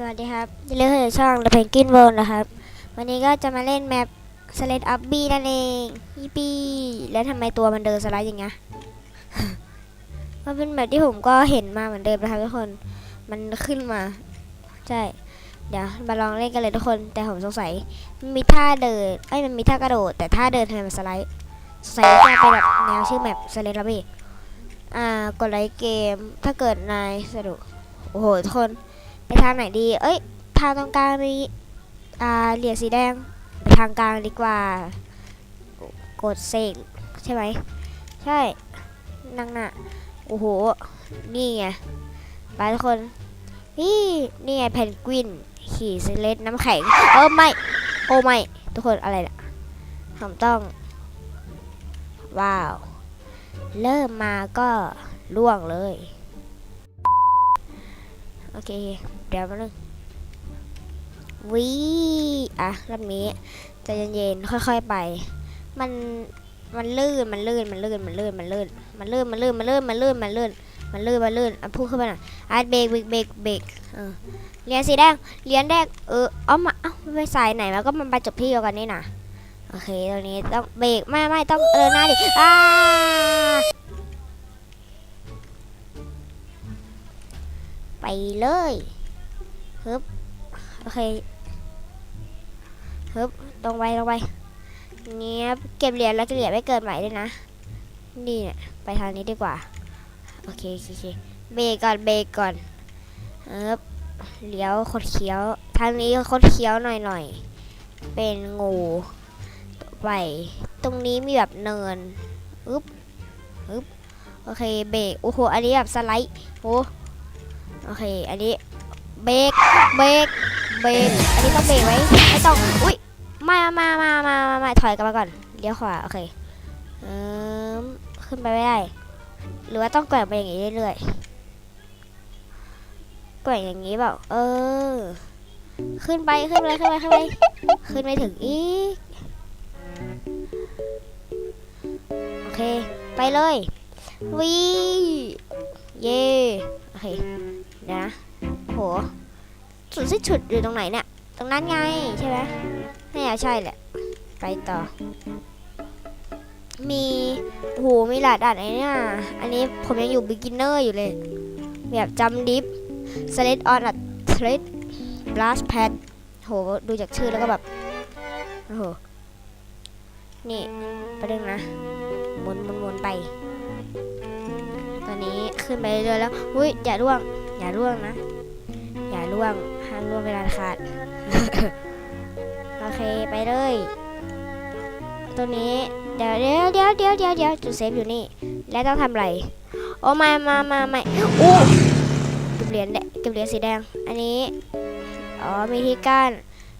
สวัสดีครับยินดีต้อนรับช่อง The Penguin World นะครับ วันนี้ก็จะมาเล่นแมป Sled Up B นั่นเองอีปีแล้วทำไมตัวมันเดินสไลด์อย่างเงี้ยมันเป็นแบบที่ผมก็เห็นมาเหมือนเดิมนะครับทุกคน มันขึ้นมา ใช่ เดี๋ยวมาลองเล่นกันเลยทุกคน แต่ผมสงสัยมันมีท่าเดินเอ้มันมีท่ากระโดด แต่ท่าเดินทำไมมันสไลด์สงสัยจะเป็นแบบแนวชื่อแมป Sled Up B อ่ากดไลค์เกม ถ้าเกิดนายสะดวกโอ้โหทุกคน ไปทางไหนดี เอ้ย ทางตรงกลางมีอ่าเหรียญสีแดง ไปทางกลางดีกว่า กดเสกใช่ไหม ใช่ นั่งน่ะ โอ้โห นี่ไง ไปทุกคน นี่ นี่ไงเพนกวิน ขี่สเลดน้ำแข็ง เออไม่ โอ้ไม่ ทุกคนอะไรล่ะผมต้อง ว้าว เริ่มมาก็ล่วงเลย โอเค เดี๋ยวหนึ่งวิอะรอบนี้ใจเย็นๆค่อย ๆไป มันมันลื่นมันลื่นมันลื่นมันลื่นมันลื่นมันลื่นมันลื่นมันลื่นมันลื่นมันลื่นมันลื่นมันลื่นอะพูดขึ้นมาหน่อยอะเบรกเบรกเบรกเบรกเออเหรียญสีแดงเหรียญแดงเออเอามาเอ้าไปสายไหนแล้วก็มันไปจบที่เดียวกันนี่นะโอเคตรงนี้ต้องเบรกไม่ไม่ต้องเออหน้าดิอ้าไปเลย ฮึบโอเคฮึบตรงไปตรงไปเนี้ยเก็บเหรียญแล้วจะเหรียญไม่เกินใหม่ด้วยนะ นี่เนี่ยไปทางนี้ดีกว่า โอเคโอเคเบรกก่อนเบรกก่อนฮึบเลี้ยวคดเคี้ยว ทางนี้คดเคี้ยวหน่อยหน่อย เป็นงูไปตรงนี้มีแบบเนินอึ๊บอึ๊บโอเคเบรกโอ้โหอันนี้แบบสไลด์โอ้โอเค อันนี้ เบรกเบรกเบรกอันนี้ต้องเบรกไว้ไม่ต้องอุ้ยมามามามามาถอยกลับมาก่อนเลี้ยวขวาโอเคเอมขึ้นไปไม่ได้ หรือว่าต้องแกว่งไปอย่างนี้เรื่อยๆแกว่งอย่างนี้เปล่าเออ ขึ้นไปขึ้นไปขึ้นไปขึ้นไปขึ้นไปถึงอีกโอเค ไปเลยวีเย่โอเคเดี๋ยวนะโห สุดที่ฉุดอยู่ตรงไหนเนี่ย ตรงนั้นไงใช่ไหมไม่ยาใช่แหละ ไปต่อ มีโหมีหลายด่านไอ้เนี่ย อันนี้ผมยังอยู่ beginner อร์อยู่เลย แบบจำดิฟ sled on a thread blast pad โหดูจากชื่อแล้วก็แบบโอ้โหนี่ประเด็นนะหมุนหมุนหมุนไปตอนนี้ขึ้นไปเรื่อยแล้วอุ้ยอย่าร่วง อย่าร่วงนะ อย่าล่วงามล่วงเวลาขาด โอเคไปเลย ตัวนี้เดี๋ยวเดี๋ยวเดี๋ยวเดี๋ยวเดี๋ยวเดี๋ยวจุดเซฟอยู่นี่ แล้วต้องทำอะไร โอ้ม่มามาไม่อู้เก็บเหรียญแดงเก็บเหรียญสีแดง อันนี้ อ๋อ มีที่กั้น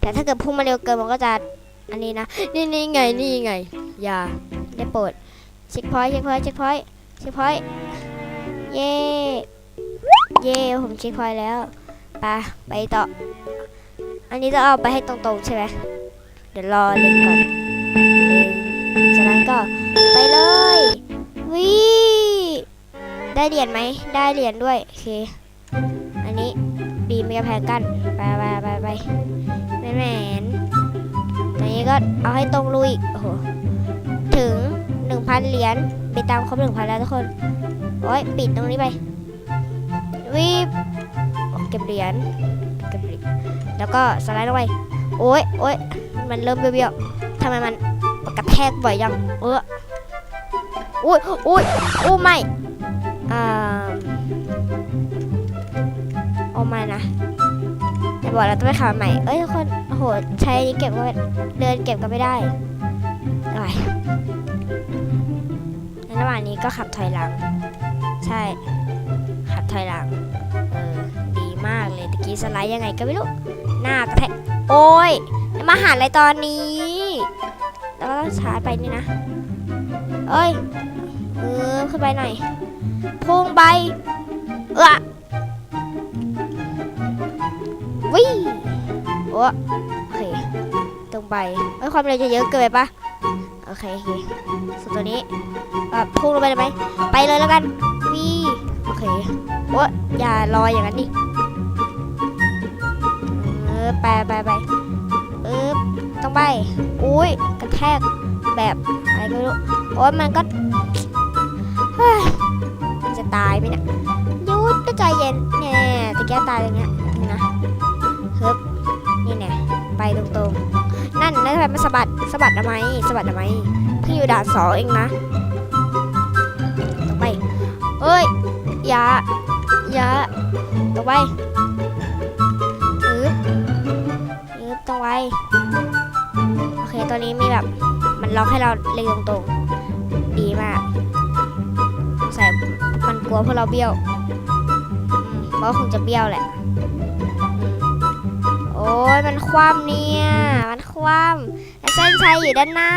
แต่ถ้าเกิดพุ่งมาเร็วเกินมันก็จะ อันนี้นะ นี่นี่ไง นี่ไง อย่า ได้โปรดเช็คพอยต์เช็คพอยต์เช็คพอยต์เช็คพอยต์เย่ เย่ ผมเช็คพอยต์แล้ว ไปไปต่อ อันนี้จะเอาไปให้ตรงๆใช่ไหมเดี๋ยวรอเล็งก่อนจากนั้นก็ไปเลยวิได้เหรียญไหม ได้เหรียญด้วย โอเค อันนี้บีมีกระแพงกันไปไปไปไปแมนแมนอันนี้ก็เอาให้ตรงลุยโอ้โหถึง 1,000 เหรียญไปตามครบ1,000 แล้วทุกคนโอ้ยปิดตรงนี้ไปวิ เก็บเหรียญเก็บเหรียญแล้วก็สไลด์ลงไปโอ้ยโอ้ยมันเริ่มเบี้ยวๆทำไมมันกระแทกบ่อยยังเอออุ้ยอุ้ยอู้ไม่อ่าโอ้ไม่นะแต่บอกเราต้องไปขาใหม่ เอ้ยทุกคนโอ้โหใช้นี้เก็บก็เดินเก็บก็ไม่ได้อะไรในระหว่างนี้ก็ขับถอยหลัง ใช่ ขับถอยหลัง มากเลยตะกี้สไลด์ยังไงก็ไม่รู้ หน้ากระแทกโอ้ยมาหาอะไรตอนนี้แล้วก็ต้องช้าไปนี่นะเอ้ยเออขึ้นไปหน่อยพุ่งไปเออวิโอ้โอเคตรงไปเอ้ยความเร็วจะเยอะเกินไปปะโอเคโอเคส่วนตัวนี้เอ่อพุ่งลงไปเลยไหมไปเลยแล้วกันวิโอเคโอ้ยอย่าลอยอย่างนั้นดิ อไปไปไปเออต้องไป อุ้ยกระแทกแบบอะไรก็ไม่รู้โอ้ยมันก็เฮ้ยจะตายไหมเนี่ยยุดก็ใจเย็นเนี่ยตะแก้ตายอย่างเงี้ยนะเฮ้ยนี่เนี่ยไปตรงๆ นั่นแล้วทำไมมันสะบัดสะบัดทำไมสะบัดทำไมเพิ่งอยู่ด่านสองเองนะต้องไปเอ้ยอย่าอย่าต้องไป ไปโอเค ตัวนี้มีแบบ มันล็อกให้เราเล็งตรงๆ ดีมากสงสัยมันกลัวพวกเราเบี้ยวมเพราะคงจะเบี้ยวแหละ โอ้ยมันคว่ำเนี่ย มันคว่ำเส้นชัยอยู่ด้านหน้า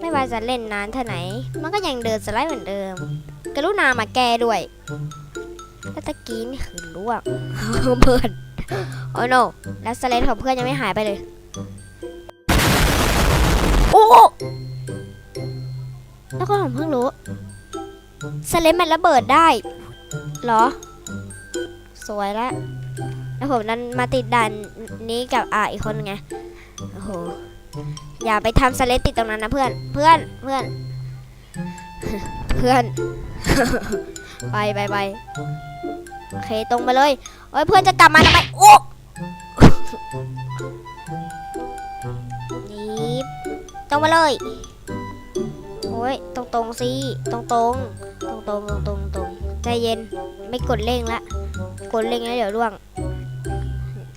ไม่ว่าจะเล่นนานเท่าไหน มันก็ยังเดินสไลด์เหมือนเดิม กรุณามาแก้ด้วย แล้วตะกี้นี่คือล่วงเพื่อนโอ้ no แล้วสเลนของเพื่อนยังไม่หายไปเลย โอ้แล้วก็ผมเพิ่งรู้สเลนมันระเบิดได้เหรอ สวยแล้วแล้วผมนั้นมาติดด่านนี้กับอ่าอีกคนไงโอ้โหอย่าไปทำสเลนติดตรงนั้นนะเพื่อน เพื่อน เพื่อน เพื่อน ไปไปไป โอเคตรงไปเลยโอ้ยเพื่อนจะกลับมาทำไมโอ้นี่ตรงมาเลยโอ้ยตรงตรงๆสิตรงตรงตรงตรงตรงตรงตรงๆใจเย็นไม่กดเร่งละกดเร่งแล้วเดี๋ยวร่วง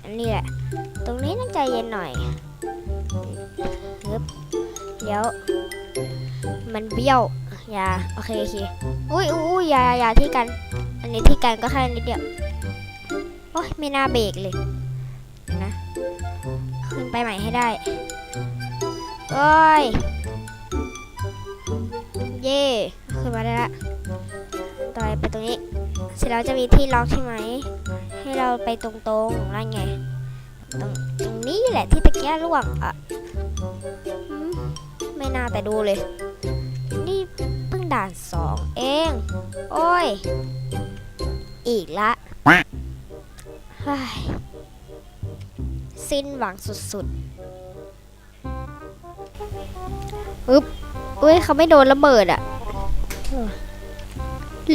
อันนี้แหละ ตรงนี้ต้องใจเย็นหน่อยฮึบเดี๋ยวมันเบี้ยวอย่าโอเคโอเคอุ้ยอุ้ยอย่าอย่าที่กัน นนี้ที่กันก็แค่นิดเดียว โอ้ยไม่น่าเบรกเลยนะ ขึ้นไปใหม่ให้ได้โอ้ย เย่ขึ้นมาได้ละ ต่อไปไปตรงนี้ เสร็จแล้วจะมีที่ล็อกใช่ไหม ให้เราไปตรงๆนั่นไง ตรงตรงนี้แหละที่ตะเกียร่วงอะไม่น่าแต่ดูเลย นี่เพิ่งด่านสองเอง โอ้ย อีกละเฮ้สิ้นหวังสุดๆอึ๊บอุ้ยเขาไม่โดนระเบิดอะ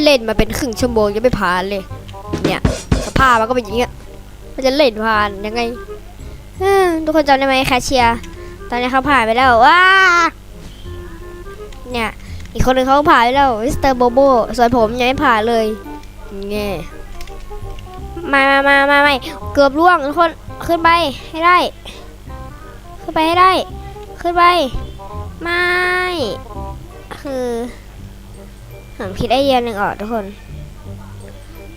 เล่นมาเป็นครึ่งชั่วโมงยังไม่ผ่านเลย เนี่ย สภาพมันก็เป็นอย่างเงี้ยมันจะเล่นผ่านยังไงทุกคนจำได้ไหมแคชเชียร์ตอนนี้เขาผ่านไปแล้วว้าเนี่ย อีกคนหนึ่งเขาผ่านไปแล้วมิสเตอร์โบโบส่วนผมยังไม่ผ่านเลย เงี้ยมามามามาไม่เกือบล่วงทุกคนขึ้นไปให้ได้ ขึ้นไปให้ได้ ขึ้นไป ไม่คือผมคิดไอเดียหนึ่งออกทุกคน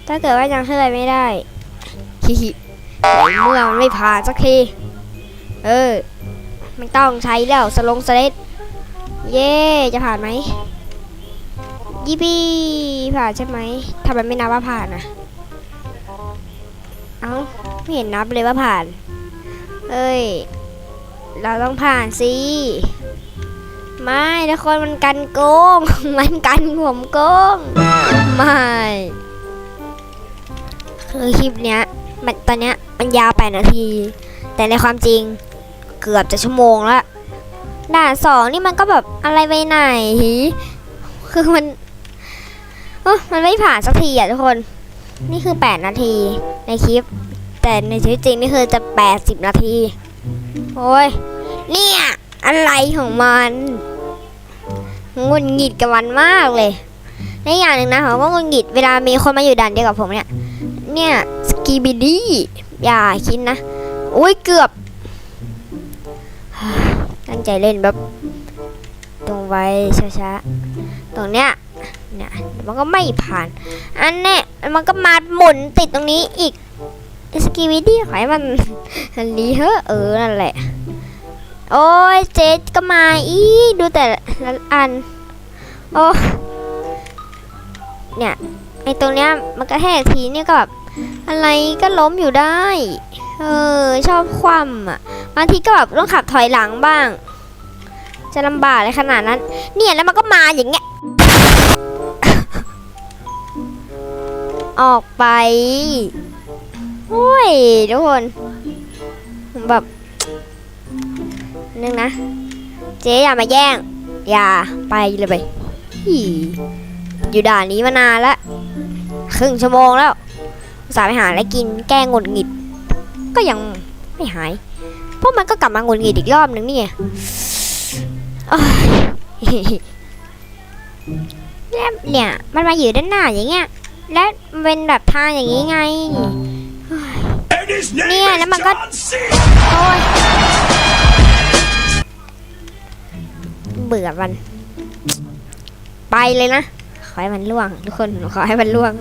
ถ้าเกิดว่ายังขึ้นไปไม่ได้ฮิฮิเมื่อมันไม่ผ่านสักที เออ ไม่ต้องใช้แล้วสลงสเลดเย่จะผ่านไหม ยี่ปีผ่านใช่ไหมทำไมไม่นับว่าผ่านอะ เอ้าไม่เห็นนับเลยว่าผ่าน เอ้ย เราต้องผ่านสิ ไม่ทุกคนมันกันโกง มันกันผมโกง ไม่ คือคลิปเนี้ย มันตอนเนี้ยมันยาวแปดนาที แต่ในความจริงเกือบจะชั่วโมงละด่านสองนี่มันก็แบบอะไรไปไหน คือมัน เออมันไม่ผ่านสักทีอะทุกคน นี่คือ 8 นาทีในคลิป แต่ในชีวิตจริงนี่คือจะ 80 นาที โอ้ย เนี่ย อะไรของมันงุนหงิดกับมันมากเลย ในอย่างหนึ่งนะผมก็งุนหงิดเวลามีคนมาอยู่ด่านเดียวกับผมเนี่ย เนี่ยสกีบิดี้อย่าคิดนะ อุ้ยเกือบ ตั้งใจเล่นแบบ ตรงไว้ช้าๆ ตรงเนี้ย เนี่ยมันก็ไม่ผ่าน อันเนี้ยมันก็มาหมุนติดตรงนี้อีกสกีวิดี้ขอให้มันอันนี้เฮ้อเออนั่นแหละ โอ้ยเจ๊ก็มาอีดูแต่ละอัน โอ้เนี่ยไอตรงเนี้ยมันก็แทกทีเนี่ยก็แบบอะไรก็ล้มอยู่ได้ เออชอบคว่ำอะบางทีก็แบบต้องขับถอยหลังบ้าง จะลำบากเลยขนาดนั้น เนี่ยแล้วมันก็มาอย่างเงี้ย ออกไปโอ้ยทุกคน แบบนึงนะ เจ๊อย่ามาแย่ง อย่าไปเลยไปอีอยู่ด่านนี้มานานแล้วครึ่งชั่วโมงแล้ว สาไปหาอะไรกินแก้งุนหงิด ก็ยังไม่หาย เพราะมันก็กลับมางนหงิดอีกรอบนึงนี่ไงอ้ยแล้วเนี่ย มันมาอยู่ด้านหน้าอย่างเงี้ย และมันเป็นแบบทางอย่างนี้ไง And his name Nè, is nó mà có- John C. โอ้ย เบื่อมัน ไปเลยนะ ขอให้มันล่วง ทุกคน ขอให้มันล่วง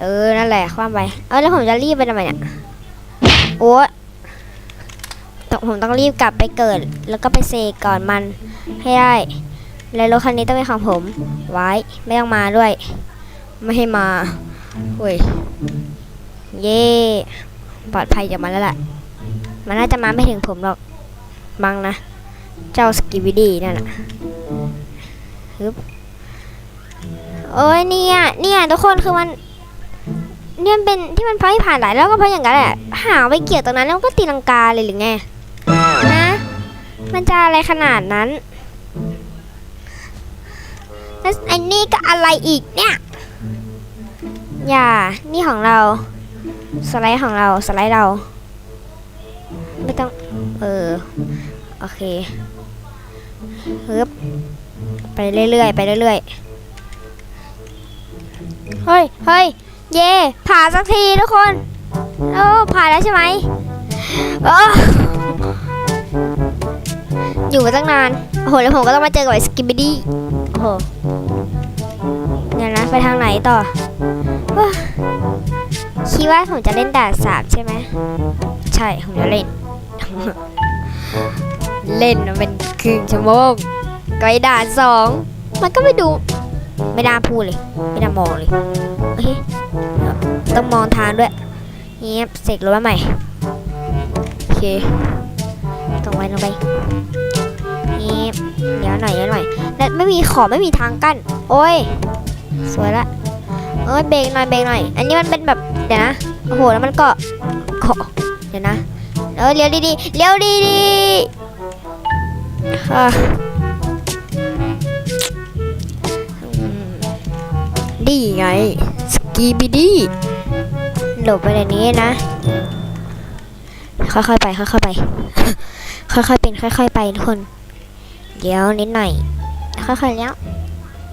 เออ นั่นแหละ ความไป เออ แล้วผมจะรีบไปทำไมเนี่ย โอ้ต้องผมต้องรีบกลับไปเกิด แล้วก็ไปเซกก่อนมันให้ได้ และรถคันนี้ต้องเป็นของผม ไว้ไม่ต้องมาด้วย ไม่ให้มาเว้ยเย่ปลอดภัยจากมันแล้วแหละมันน่าจะมาไม่ถึงผมหรอกบังนะ เจ้าสกิบิดี้นั่นน่ะฮึบโอ้ยเนี่ยเนี่ยทุกคนคือมันเนี่ยเป็นที่มันพายผ่านหลายแล้วก็เพราะอย่างนั้นแหละหาไปเกี่ยวตรงนั้นแล้วก็ตีลังกาเลยหรือไงนะมันจะอะไรขนาดนั้น แล้วไอ้นี่ก็อะไรอีกเนี่ย อย่า นี่ของเรา สไลด์ของเรา สไลด์เรา ไม่ต้อง เออ โอเคฮึบไปเรื่อยๆ ไปเรื่อยๆ เฮ้ย เฮ้ย เย่ผ่าสักทีทุกคน โอ้ผ่าแล้วใช่ไหมเอ อยู่มาตั้งนาน โอ้โห แล้วผมก็ต้องมาเจอกับไอ้สกิบบิดี้ โอ้โหเดี๋ยวนะไปทางไหนต่อว้าคิดว่าผมจะเล่นด่านสามใช่ไหม ใช่ ผมจะเล่น เล่นมันเป็นครึ่งชั่วโมงไกลด่านสอง มันก็ไม่ดู ไม่น่าพูดเลย ไม่น่ามองเลย โอเค ต้องมองทางด้วยเงียบเสกรถมาใหม่ โอเคตรงไปตรงไป เดี๋ยวหน่อยเดี๋ยวหน่อยและไม่มีขอบไม่มีทางกั้น โอ้ย สวยละเอ้ยเบรกหน่อยเบรกหน่อย อันนี้มันเป็นแบบเดี๋ยวนะ โอ้โหแล้วมันก็เกาะเดี๋ยวนะเออเลี้ยวดีๆเลี้ยวดีๆอะดีไง สกีบิดี้หลบไปในนี้นะ ค่อยๆไป ค่อยๆไป ค่อยๆเป็น ค่อยๆไปทุกคน เดี๋ยวนิดหน่อยค่อยๆแล้ว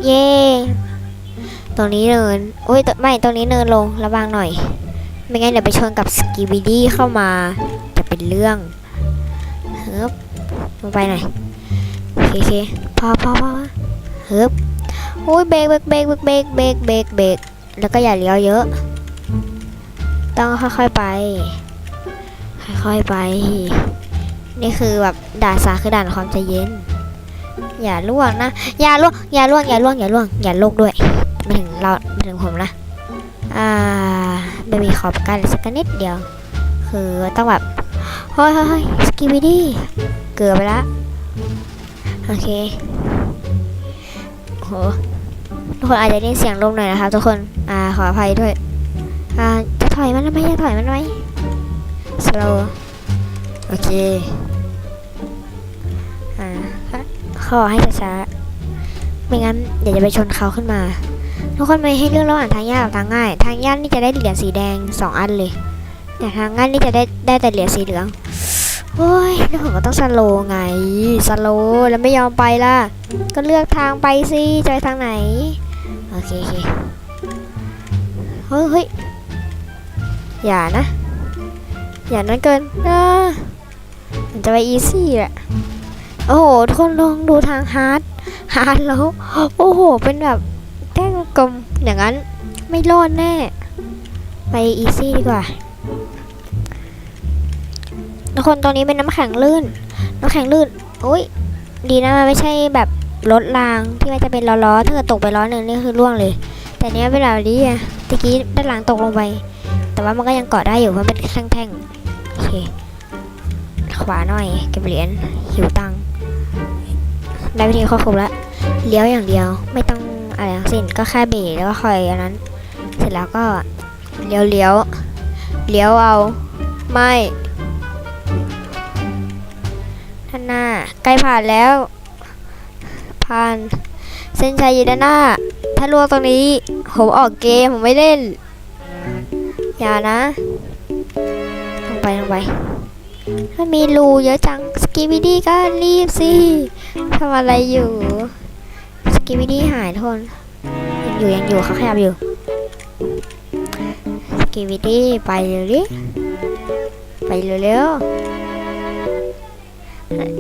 เย้ตรงนี้เนินโอ้ยไม่ตรงนี้เนินลงระวังหน่อย ไม่งั้นเดี๋ยวไปชนกับสกีบิดี้เข้ามาจะเป็นเรื่องเฮึบลงไปหน่อยโอเคโอเคพอพอพอฮึบโอ้ยเบรกเบรกเบรกเบรกเบรกเบรกเบรกแล้วก็อย่าเลี้ยวเยอะ ต้องค่อยๆไป ค่อยๆไป นี่คือแบบด่านสาคือด่านความใจเย็น อย่าล่วงนะ อย่าล่วง อย่าล่วง อย่าล่วง อย่าล่วง อย่าลกด้วยม่ถึงเราม่ถึงผมนะอ่าไม่มีขอบกันสักนิดเดียว คือต้องแบบเฮ้ยเฮ้ยสกิบิดี้เกือบไปละโอเคโหทุกคนอาจจะได้เสียงลมหน่อยนะครับทุกคน อ่า ขออภัยด้วย อ่า จะถอยมันทำไมจะถอยมันไหมสโลโอเค ขอให้ช้าๆไม่งั้นเดี๋ยวจะไปชนเขาขึ้นมา ทุกคนไม่ให้เลือกระหว่างทางยากกับทางง่าย ทางยากนี่จะได้เหรียญสีแดงสองอันเลยแต่ทางง่ายนี่จะได้ได้แต่เหรียญสีเหลืองโอ้ยแล้วผมก็ต้องสโลไงสโลแล้วไม่ยอมไปล่ะ ก็เลือกทางไปสิจะไปทางไหน โอเคโอเคเฮ้ยเฮ้ยอย่านะ อย่านั้นเกินอ่ามันจะไปอีซี่แหละ โอ้โหทุกคนลองดูทางฮาร์ดฮาร์ดแล้ว โอ้โห เป็นแบบแก้กลมอย่างนั้นไม่รอดแน่ ไปอีซี่ดีกว่าทุกคนตรงนี้เป็นน้ำแข็งลื่น น้ำแข็งลื่นอุ้ยดีนะมันไม่ใช่แบบรถรางที่มันจะเป็นล้อๆถ้าเกิดตกไปล้อหนึ่งนี่คือร่วงเลย แต่เนี้ยเป็นแบบนี้อะตะกี้ด้านหลังตกลงไป แต่ว่ามันก็ยังเกาะได้อยู่เพราะเป็นแท่งๆโอเคขวาหน่อยเก็บเหรียญหิวตังค์ ได้วิธีควบคุมแล้วเลี้ยวอย่างเดียวไม่ต้องอะไรทั้งสิ้นก็แค่เบรกแล้วก็คอยอันนั้น เสร็จแล้วก็เลี้ยวเลี้ยวเลี้ยวเอาไม่ด้านหน้าใกล้ผ่านแล้ว ผ่านเส้นชัยอยู่ด้านหน้า ถ้าล่วงตรงนี้ผมออกเกมผมไม่เล่น อย่านะลงไปลงไปมันมีรูเยอะจังสกีบิดี้ก็รีบสิ ทำอะไรอยู่สกีบิดี้หายทุกคนยังอยู่ยังอยู่เขาขยับอยู่สกีบิดี้ไปเร็วดิไปเร็วๆ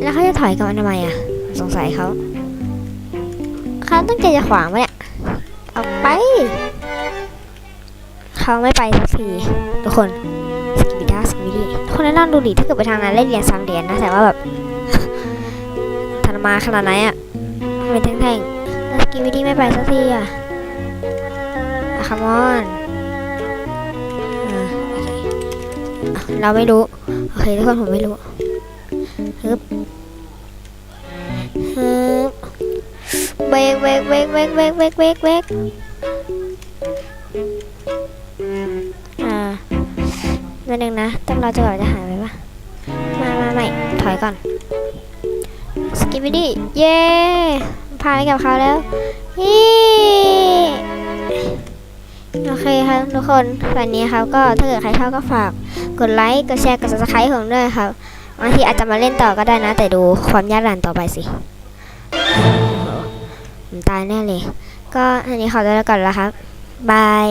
แล้วเขาจะถอยกลับมาทำไมอะ สงสัยเขาเขาตั้งใจจะขวางปะเนี่ยเอาไปเขาไม่ไปสักทีทุกคนสกิบิดาสกิบิดีทุกคนแนะนำดูดิถ้าเกิดไปทางนั้นเล่นเหรียญสามเหรียญนะแต่ว่าแบบ มาขนาดไหนอะเป็นแท่งๆแล้วสกิบิดีไม่ไปสักทีอะอะคัมอนเราไม่รู้ โอเคทุกคนผมไม่รู้ฮึบฮึบเบรกเบรกเบรกเบรกเบรกเบรกเบรกเบรกอ่านิดนึงนะต้องรอจนกว่าจะหายไปปะมามาไม่ถอยก่อนส กิปปี้ดี้เย้พาไปกับเขาแล้วยี่โอเคครับทุกคนวันนี้ครับก็ถ้าเกิดใครชอบก็ฝากกดไลค์กดแชร์กด subscribe ผมด้วยครับบางทีอาจจะมาเล่นต่อก็ได้นะ แต่ดูความยากลานต่อไปสิผมตายแน่เลย ก็อันนี้ขอตัวก่อนแล้วครับบาย